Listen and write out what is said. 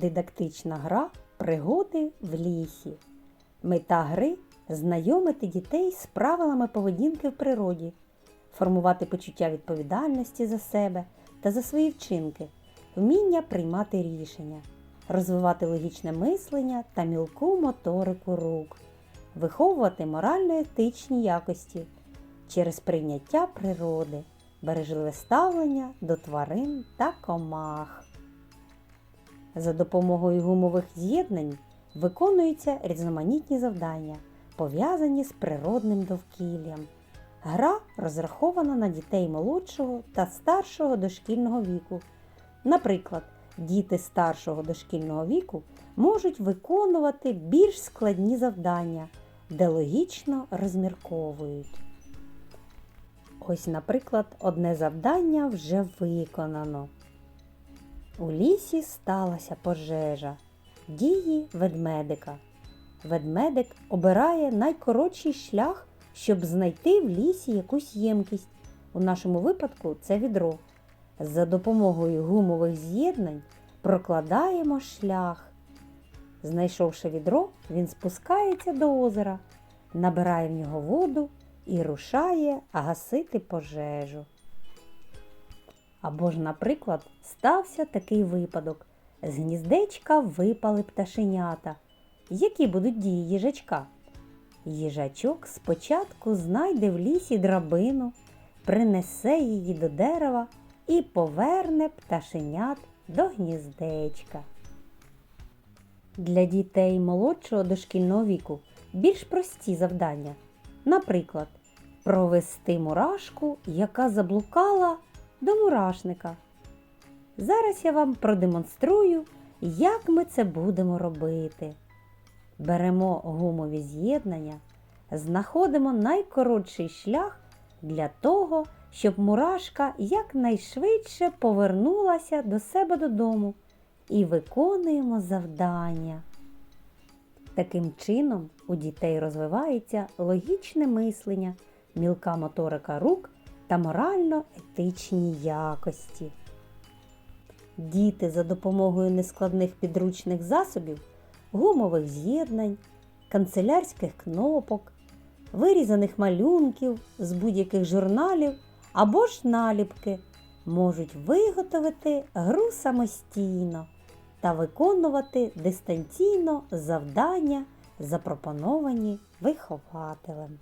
Дидактична гра Пригоди в лісі. Мета гри знайомити дітей з правилами поведінки в природі, формувати почуття відповідальності за себе та за свої вчинки, вміння приймати рішення, розвивати логічне мислення та мілку моторику рук, виховувати морально-етичні якості через прийняття природи, бережливе ставлення до тварин та комах. За допомогою гумових з'єднань виконуються різноманітні завдання, пов'язані з природним довкіллям. Гра розрахована на дітей молодшого та старшого дошкільного віку. Наприклад, діти старшого дошкільного віку можуть виконувати більш складні завдання, де логічно розмірковують. Ось, наприклад, одне завдання вже виконано. У лісі сталася пожежа. Дії ведмедика. Ведмедик обирає найкоротший шлях, щоб знайти в лісі якусь ємкість. У нашому випадку це відро. За допомогою гумових з'єднань прокладаємо шлях. Знайшовши відро, він спускається до озера, набирає в нього воду і рушає гасити пожежу. Або ж, наприклад, стався такий випадок. З гніздечка випали пташенята. Які будуть дії їжачка? Їжачок спочатку знайде в лісі драбину, принесе її до дерева і поверне пташенят до гніздечка. Для дітей молодшого дошкільного віку більш прості завдання. Наприклад, провести мурашку, яка заблукала до мурашника. Зараз я вам продемонструю, як ми це будемо робити. Беремо гумові з'єднання, знаходимо найкоротший шлях для того, щоб мурашка якнайшвидше повернулася до себе додому і виконуємо завдання. Таким чином у дітей розвивається логічне мислення, мілка моторика рук та морально-етичні якості. Діти за допомогою нескладних підручних засобів, гумових з'єднань, канцелярських кнопок, вирізаних малюнків з будь-яких журналів або ж наліпки можуть виготовити гру самостійно та виконувати дистанційно завдання, запропоновані вихователем.